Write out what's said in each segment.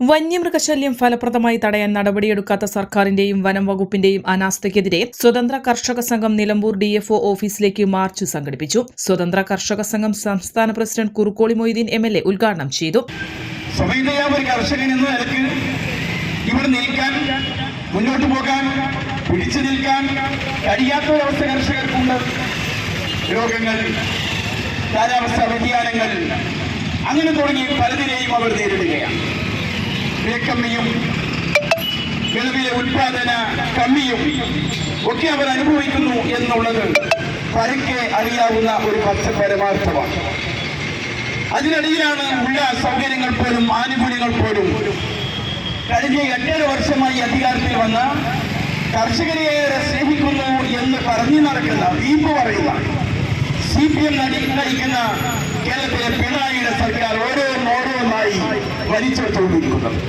വന്യമൃഗശല്യം ഫലപ്രദമായി തടയാൻ നടപടിയെടുക്കാത്ത സർക്കാരിന്റെയും വനം വകുപ്പിന്റെയും അനാസ്ഥയ്ക്കെതിരെ സ്വതന്ത്ര കർഷക സംഘം നിലമ്പൂർ ഡിഎഫ്ഒ ഓഫീസിലേക്ക് മാർച്ച് സംഘടിപ്പിച്ചു. സ്വതന്ത്ര കർഷക സംഘം സംസ്ഥാന president Kurukkoli Moideen M L A ഉദ്ഘാടനം ചെയ്തു. നിൽക്കാൻ മുന്നോട്ട് പോകാൻ പിടിച്ചു നിൽക്കാൻ കഴിയാത്ത ഒരവസ്ഥ കർഷകർക്കുണ്ട്. രോഗങ്ങൾ കാലാവസ്ഥാ വ്യതിയാനങ്ങൾ അങ്ങനെ തുടങ്ങി പലതിനെയും അവർ നേരിടുകയാണ്. വിലക്കമ്മിയും വിളവിലെ ഉൽപാദന കമ്മിയും ഒക്കെ അവർ അനുഭവിക്കുന്നു എന്നുള്ളത് പരക്കെ അറിയാവുന്ന ഒരു പച്ച പരമാർത്ഥമാണ് അതിനിടയിലാണ് ഉള്ള സൗകര്യങ്ങൾ പോലും ആനുകൂല്യങ്ങൾ പോലും. കഴിഞ്ഞ എട്ടര വർഷമായി അധികാരത്തിൽ വന്ന കർഷകരെ ഏറെ സ്നേഹിക്കുന്നു എന്ന് പറഞ്ഞു നടക്കുന്ന വീമ്പ് പറയുന്ന സി പി എം നയിക്കുന്ന കേരളത്തിലെ പിണറായിയുടെ സർക്കാർ ഓരോന്നോരോന്നായി വലിച്ചെടുത്തുകൊണ്ടിരിക്കുന്നത്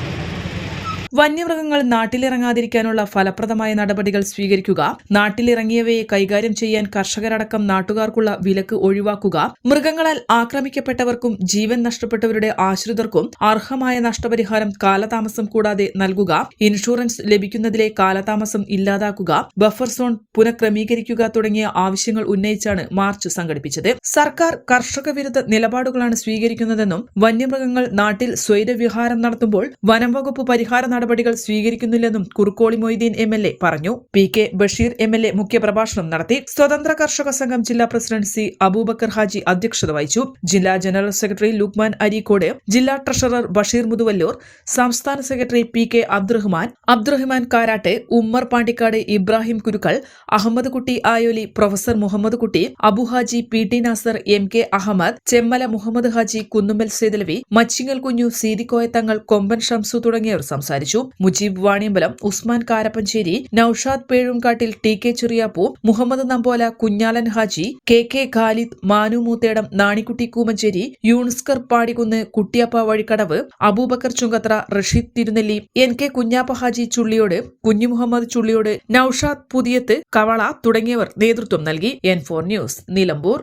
വന്യമൃഗങ്ങൾ നാട്ടിലിറങ്ങാതിരിക്കാനുള്ള ഫലപ്രദമായ നടപടികൾ സ്വീകരിക്കുക നാട്ടിലിറങ്ങിയവയെ കൈകാര്യം ചെയ്യാൻ കർഷകരടക്കം നാട്ടുകാർക്കുള്ള വിലക്ക് ഒഴിവാക്കുക മൃഗങ്ങളാൽ ആക്രമിക്കപ്പെട്ടവർക്കും ജീവൻ നഷ്ടപ്പെട്ടവരുടെ ആശ്രിതർക്കും അർഹമായ നഷ്ടപരിഹാരം കാലതാമസം കൂടാതെ നൽകുക ഇൻഷുറൻസ് ലഭിക്കുന്നതിലെ കാലതാമസം ഇല്ലാതാക്കുക ബഫർ സോൺ പുനഃക്രമീകരിക്കുക തുടങ്ങിയ ആവശ്യങ്ങൾ ഉന്നയിച്ചാണ് മാർച്ച് സംഘടിപ്പിച്ചത്. സർക്കാർ കർഷക വിരുദ്ധ നിലപാടുകളാണ് സ്വീകരിക്കുന്നതെന്നും വന്യമൃഗങ്ങൾ നാട്ടിൽ സ്വൈരവിഹാരം നടത്തുമ്പോൾ വനംവകുപ്പ് പരിഹാര നടപടികൾ സ്വീകരിക്കുന്നില്ലെന്നും Kurukkoli Moideen M L A പറഞ്ഞു. P K Basheer M L A മുഖ്യപ്രഭാഷണം നടത്തി. സ്വതന്ത്ര കർഷക സംഘം ജില്ലാ പ്രസിഡന്റ് സി അബൂബക്കർ ഹാജി അധ്യക്ഷത വഹിച്ചു. ജില്ലാ ജനറൽ സെക്രട്ടറി ലുക്മാൻ അരീക്കോട് ജില്ലാ ട്രഷറർ ബഷീർ മുതുവല്ലൂർ സംസ്ഥാന secretary P K Abdurahman Abdurahman Karatte Ummer Pandikkad Ibrahim Kurukkal Ahmed Kutty Ayoli professor Muhammed Kutty Abuhaji P T Nasar M K Ahmed Chemmala Muhammed Haji Kunnummal Sethalavi Machingal Kunju Seethikoyathangal Komban Shamsu തുടങ്ങിയവർ സംസാരിച്ചു. Mujeeb Vaniyambalam Usman Karappancheri Naushad Pezhumkattil T K Cheriyappu Muhammed Nambola Kunjalan Haji K K Khalid Manu Moothedam Nanikutty Koomancheri Younuskar Padikkunnu Kuttiyappa Vazhikkadavu Aboobacker Chungathara Rasheed Thirunelli N K Kunjappa Haji Chulliyod Kunju Muhammed Chulliyod Naushad Puthiyath Kavala തുടങ്ങിയവർ നേതൃത്വം നൽകി. N four news Nilambur.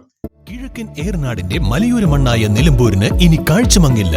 കിഴക്കൻ ഏർനാടിന്റെ മലയോര മണ്ണായ നിലമ്പൂരിന് ഇനി കാഴ്ചമങ്ങില്ല.